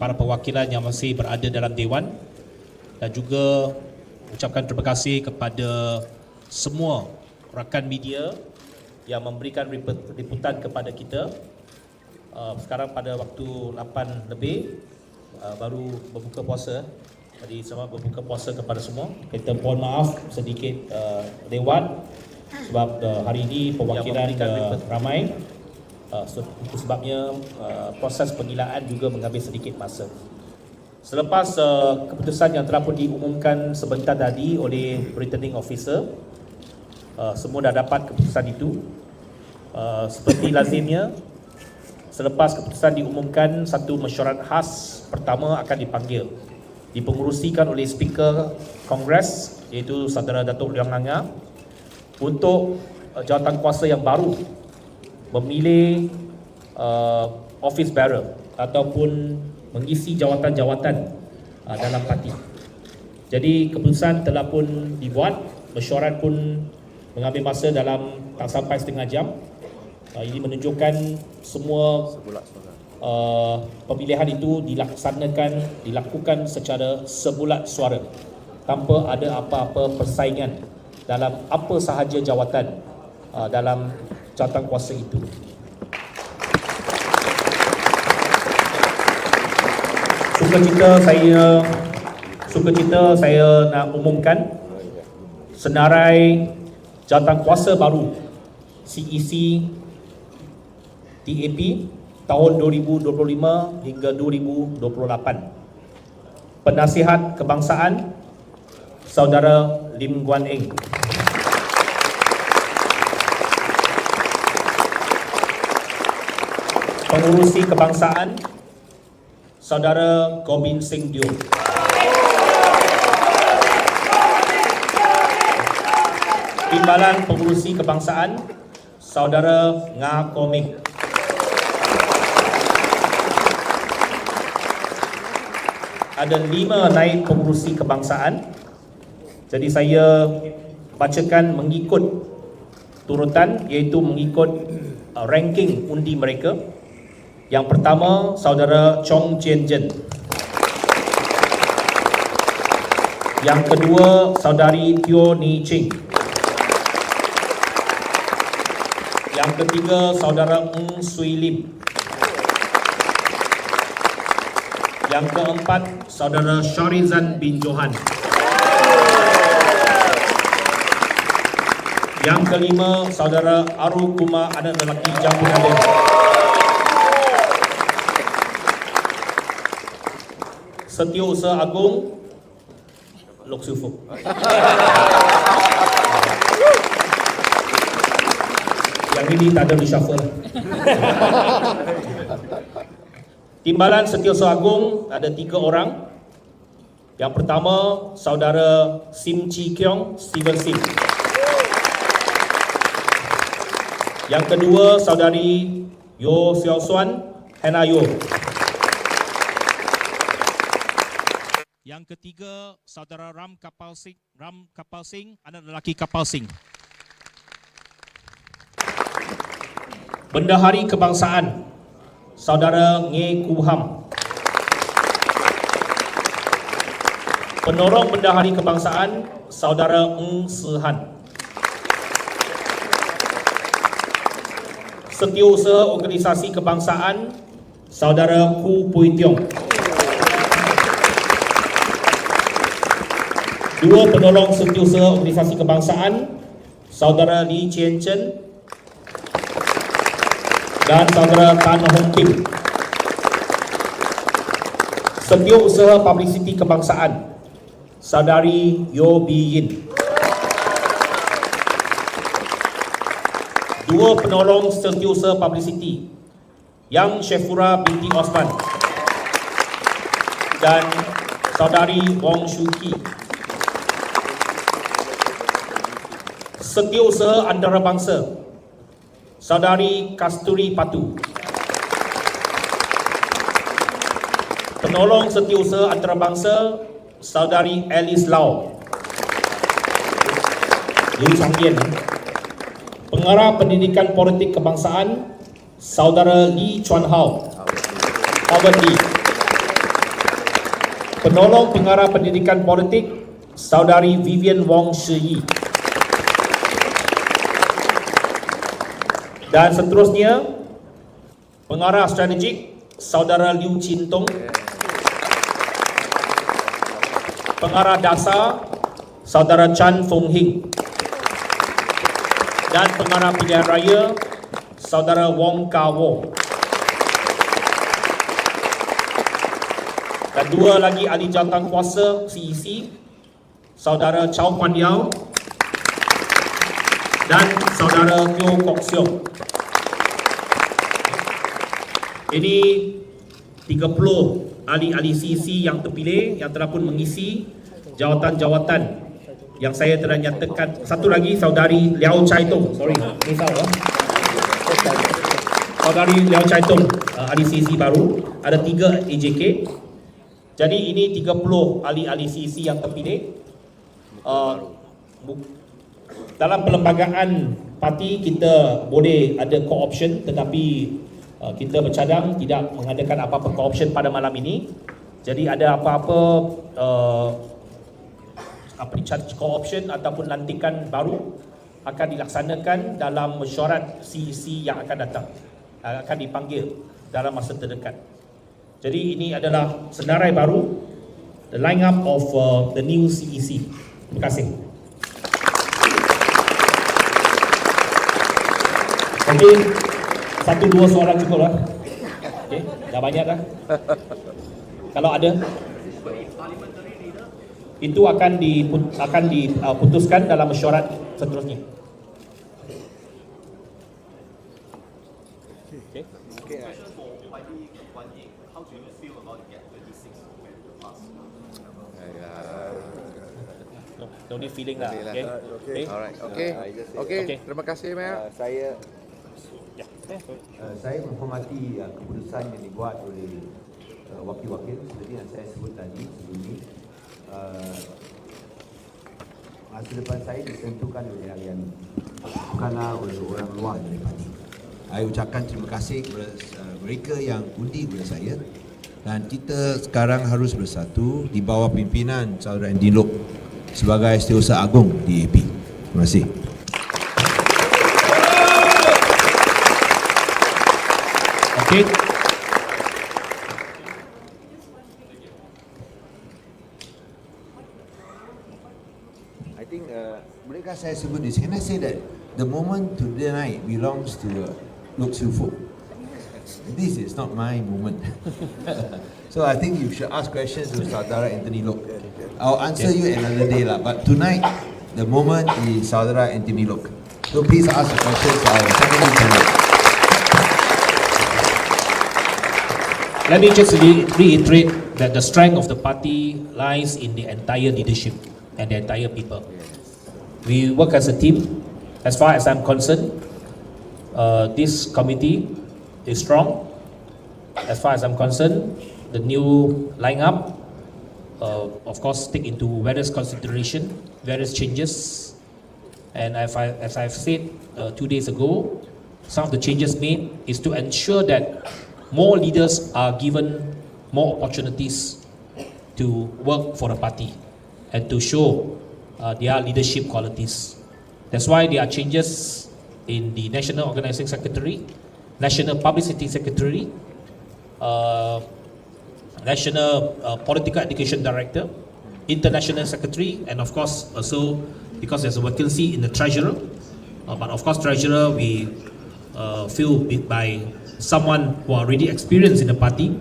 para perwakilan yang masih berada dalam Dewan dan juga ucapkan terima kasih kepada semua rakan media yang memberikan liput- liputan kepada kita. Uh, sekarang pada waktu 8 lebih uh, baru berbuka puasa. Jadi selamat berbuka puasa kepada semua. Kita mohon maaf sedikit uh, lewat sebab hari ini perwakilan ramai. Uh, so, itu sebabnya uh, proses pengilaan juga mengambil sedikit masa. Selepas uh, keputusan yang telah pun diumumkan sebentar tadi oleh returning officer, uh, semua dah dapat keputusan itu. Uh, seperti lazimnya, selepas keputusan diumumkan, satu mesyuarat khas pertama akan dipanggil. Dipengerusikan oleh Speaker Kongres iaitu Saudara Datuk Leong Anga untuk uh, jawatan kuasa yang baru memilih uh, office bearer ataupun mengisi jawatan-jawatan uh, dalam parti. Jadi keputusan telah pun dibuat, mesyuarat pun mengambil masa dalam tak sampai setengah jam. Uh, ini menunjukkan semua uh, pemilihan itu dilaksanakan, dilakukan secara sebulat suara tanpa ada apa-apa persaingan dalam apa sahaja jawatan uh, dalam jawatan kuasa itu. Sukacita saya sukacita saya nak umumkan senarai jawatan kuasa baru CEC TAP tahun 2025 hingga 2028. Penasihat Kebangsaan Saudara Lim Guan Eng. Pengurusi Kebangsaan Saudara Gobin Singh Dio. Timbalan Pengurusi Kebangsaan Saudara Nga Komik. Ada lima naib pengurusi kebangsaan. Jadi saya bacakan mengikut turutan iaitu mengikut uh, ranking undi mereka. Yang pertama saudara Chong Chien Jen. Yang kedua saudari Teo Ni Ching. Yang ketiga saudara Ng Sui Lim. Yang keempat saudara Sharizan bin Johan. Yang kelima saudara Aru Kumar anak lelaki Jambu Alim. Setiausaha Agung Lok Sufuk. Yang ini tak ada reshuffle. Timbalan Setiausaha Agung ada tiga orang. Yang pertama, saudara Sim Chi Kiong, Steven Sim. Yang kedua, saudari Yo Xiao Suan, Hannah Yo. Yang ketiga, saudara Ram Kapal Singh, Ram Kapal Singh, anak lelaki Kapal Singh. Bendahari Kebangsaan, saudara Nge Kuham. Penorong Bendahari Kebangsaan, saudara Ng Sehan. Setiausaha Organisasi Kebangsaan, saudara Ku Pui Tiong. Dua penolong setiausaha organisasi kebangsaan, saudara Lee Chien Chen dan saudara Tan Hong Kim. Setiausaha publicity kebangsaan, saudari Yo Bi Yin. Dua penolong setiausaha publicity, Yang Shefura binti Osman dan saudari Wong Shu Setiausaha Antarabangsa. Saudari Kasturi Patu. Penolong Setiausaha Antarabangsa Saudari Alice Lau. Liu Chong Yen Pengarah Pendidikan Politik Kebangsaan Saudara Lee Chuan Hao Robert Lee. Penolong Pengarah Pendidikan Politik Saudari Vivian Wong Shi Yi. Dan seterusnya Pengarah Strategik Saudara Liu Chin Tong. Pengarah Dasar Saudara Chan Fong Hing. Dan Pengarah Pilihan Raya Saudara Wong Ka Wong. Dan dua lagi ahli jawatan kuasa CEC Saudara Chow Kwan Yao dan Saudara Teo Kok Siong. Ini 30 ahli-ahli CEC yang terpilih yang telah pun mengisi jawatan-jawatan yang saya telah nyatakan. Satu lagi Saudari Liao Chai Tong. Sorry, ni salah. Saudari Liao Chai Tong, uh, ahli CEC baru. Ada tiga AJK. Jadi ini 30 ahli-ahli CEC yang terpilih. Uh, dalam perlembagaan parti kita boleh ada co-option tetapi uh, kita bercadang tidak mengadakan apa-apa co-option pada malam ini. Jadi ada apa-apa uh, apa charge co-option ataupun lantikan baru akan dilaksanakan dalam mesyuarat CEC yang akan datang. Uh, akan dipanggil dalam masa terdekat. Jadi ini adalah senarai baru the line up of uh, the new CEC. Terima kasih. Okey, satu dua soalan cukup lah. Okey, dah banyak dah. Kalau ada, itu akan di akan diputuskan dalam mesyuarat seterusnya. No need feeling lah. Boleh lah. Okay. Okay. Alright, okay. Okay, Okay. terima kasih Mel. Uh, saya Ya. Uh, saya menghormati uh, keputusan yang dibuat oleh uh, wakil-wakil seperti yang saya sebut tadi sebelum ini. Uh, masa depan saya ditentukan oleh harian bukanlah oleh orang luar dari parti. Saya ucapkan terima kasih kepada uh, mereka yang undi kepada saya dan kita sekarang harus bersatu di bawah pimpinan saudara Andy Lok sebagai Setiausaha Agung di AP. Terima kasih. Okey. I think uh, bolehkah saya sebut this? Can I say that the moment tonight belongs to uh, Lok Siu Fo? This is not my moment. so I think you should ask questions to Saudara Anthony Lok. I'll answer you another day lah. But tonight, the moment is Saudara Anthony Lok. So please ask the questions to our Let me just re- reiterate that the strength of the party lies in the entire leadership and the entire people. We work as a team. As far as I'm concerned, uh, this committee is strong. As far as I'm concerned, the new lineup, uh, of course, take into various consideration, various changes. And as, I, as I've said uh, two days ago, some of the changes made is to ensure that more leaders are given more opportunities to work for the party and to show uh, their leadership qualities. That's why there are changes in the National Organizing Secretary, National Publicity Secretary, uh, National uh, Political Education Director, International Secretary, and of course also because there's a vacancy in the Treasurer. Uh, but of course, Treasurer we uh, fill by someone who are already experienced in the party,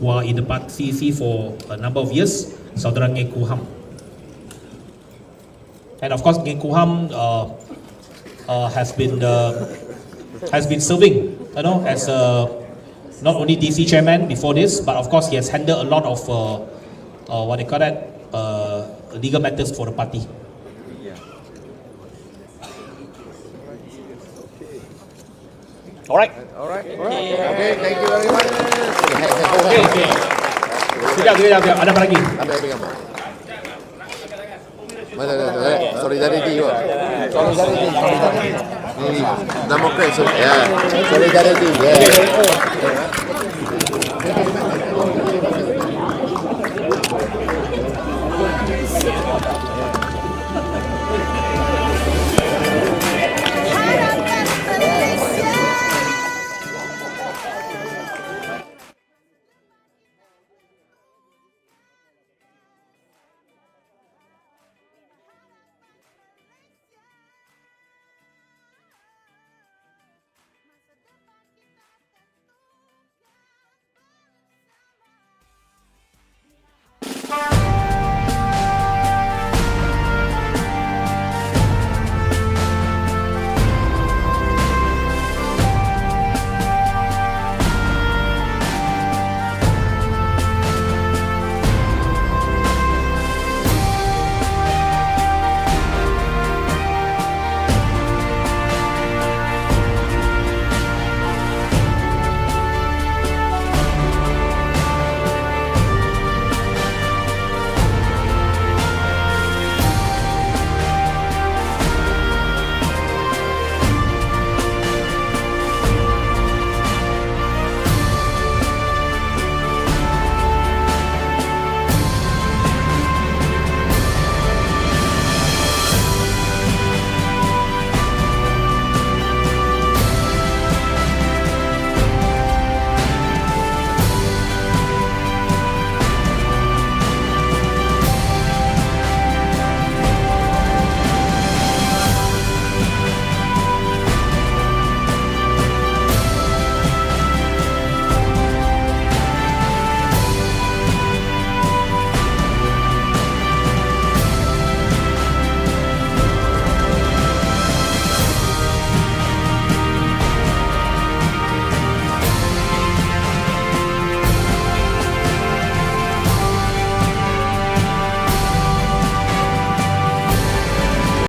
who are in the party for a number of years, Saudara Ngeh Kuham. And of course, Ngeh Kuham uh, uh, has been uh, has been serving, you know, as a not only DC chairman before this, but of course he has handled a lot of uh, uh, what they call that uh, legal matters for the party. All right. Okay, thank you very much. Okay, okay. Sekejap, sekejap, sekejap. Ada apa lagi? Ambil ambil gambar. Mana ada ada solidarity juga. Solidarity, solidarity. Ni, Democrat, so, ya. Solidarity, ya.